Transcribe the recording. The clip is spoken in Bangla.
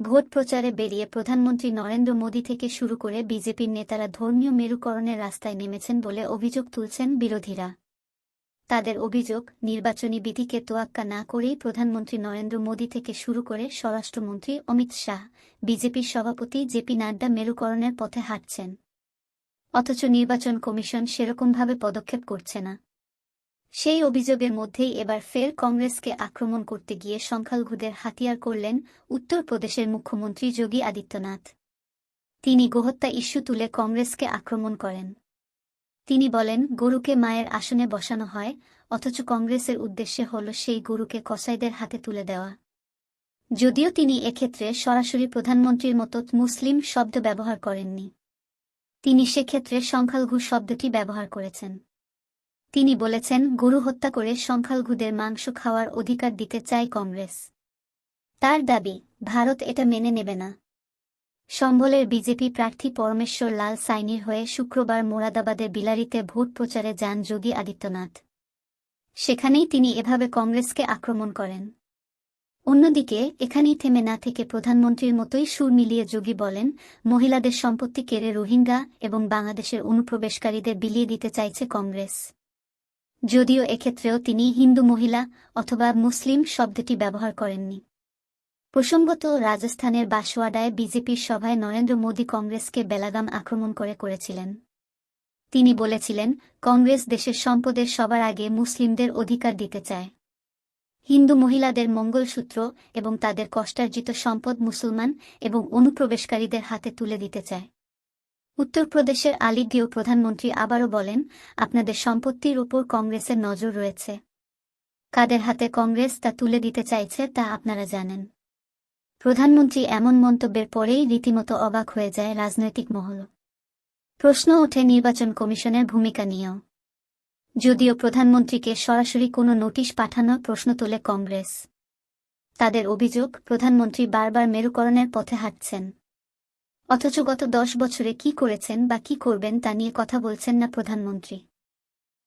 ভোট প্রচারে বেরিয়ে প্রধানমন্ত্রী নরেন্দ্র মোদী থেকে শুরু করে বিজেপির নেতারা ধর্মীয় মেরুকরণের রাস্তায় নেমেছেন বলে অভিযোগ তুলছেন বিরোধীরা। তাদের অভিযোগ, নির্বাচনী বিধিকে তোয়াক্কা না করেই প্রধানমন্ত্রী নরেন্দ্র মোদী থেকে শুরু করে স্বরাষ্ট্রমন্ত্রী অমিত শাহ, বিজেপির সভাপতি জেপি নাড্ডা মেরুকরণের পথে হাঁটছেন। অথচ নির্বাচন কমিশন সেরকমভাবে পদক্ষেপ করছে না। সেই অভিযোগের মধ্যেই এবার ফের কংগ্রেসকে আক্রমণ করতে গিয়ে সংখ্যালঘুদের হাতিয়ার করলেন উত্তরপ্রদেশের মুখ্যমন্ত্রী যোগী আদিত্যনাথ। তিনি গোহত্যা ইস্যু তুলে কংগ্রেসকে আক্রমণ করেন। তিনি বলেন, গরুকে মায়ের আসনে বসানো হয়, অথচ কংগ্রেসের উদ্দেশ্যে হল সেই গরুকে কসাইদের হাতে তুলে দেওয়া। যদিও তিনি এক্ষেত্রে সরাসরি প্রধানমন্ত্রীর মতো মুসলিম শব্দ ব্যবহার করেননি। তিনি সেক্ষেত্রে সংখ্যালঘু শব্দটি ব্যবহার করেছেন। তিনি বলেছেন, গরু হত্যা করে সংখ্যালঘুদের মাংস খাওয়ার অধিকার দিতে চায় কংগ্রেস। তার দাবি, ভারত এটা মেনে নেবে না। সম্বলের বিজেপি প্রার্থী পরমেশ্বর লাল সাইনির হয়ে শুক্রবার মোরাদাবাদের বিলারিতে ভোট প্রচারে যান যোগী আদিত্যনাথ। সেখানেই তিনি এভাবে কংগ্রেসকে আক্রমণ করেন। অন্যদিকে, এখানেই থেমে না থেকে প্রধানমন্ত্রীর মতোই সুর মিলিয়ে যোগী বলেন, মহিলাদের সম্পত্তি কেড়ে রোহিঙ্গা এবং বাংলাদেশের অনুপ্রবেশকারীদের বিলিয়ে দিতে চাইছে কংগ্রেস। যদিও এক্ষেত্রেও তিনি হিন্দু মহিলা অথবা মুসলিম শব্দটি ব্যবহার করেননি। প্রসঙ্গত, রাজস্থানের বাসওয়াডায় বিজেপির সভায় নরেন্দ্র মোদী কংগ্রেসকে বেলাগাম আক্রমণ করে করেছিলেন। তিনি বলেছিলেন, কংগ্রেস দেশের সম্পদের সবার আগে মুসলিমদের অধিকার দিতে চায়। হিন্দু মহিলাদের মঙ্গলসূত্র এবং তাদের কষ্টার্জিত সম্পদ মুসলমান এবং অনুপ্রবেশকারীদের হাতে তুলে দিতে চায়। উত্তরপ্রদেশের আলিগিও প্রধানমন্ত্রী আবারও বলেন, আপনাদের সম্পত্তির ওপর কংগ্রেসের নজর রয়েছে। কাদের হাতে কংগ্রেস তা তুলে দিতে চাইছে তা আপনারা জানেন। প্রধানমন্ত্রী এমন মন্তব্যের পরেই রীতিমতো অবাক হয়ে যায় রাজনৈতিক মহল। প্রশ্ন ওঠে নির্বাচন কমিশনের ভূমিকা নিয়েও। যদিও প্রধানমন্ত্রীকে সরাসরি কোনো নোটিশ পাঠানোর প্রশ্ন তোলে কংগ্রেস। তাদের অভিযোগ, প্রধানমন্ত্রী বারবার মেরুকরণের পথে হাঁটছেন। অথচ গত দশ বছরে কি করেছেন বা কি করবেন তা নিয়ে কথা বলছেন না প্রধানমন্ত্রী।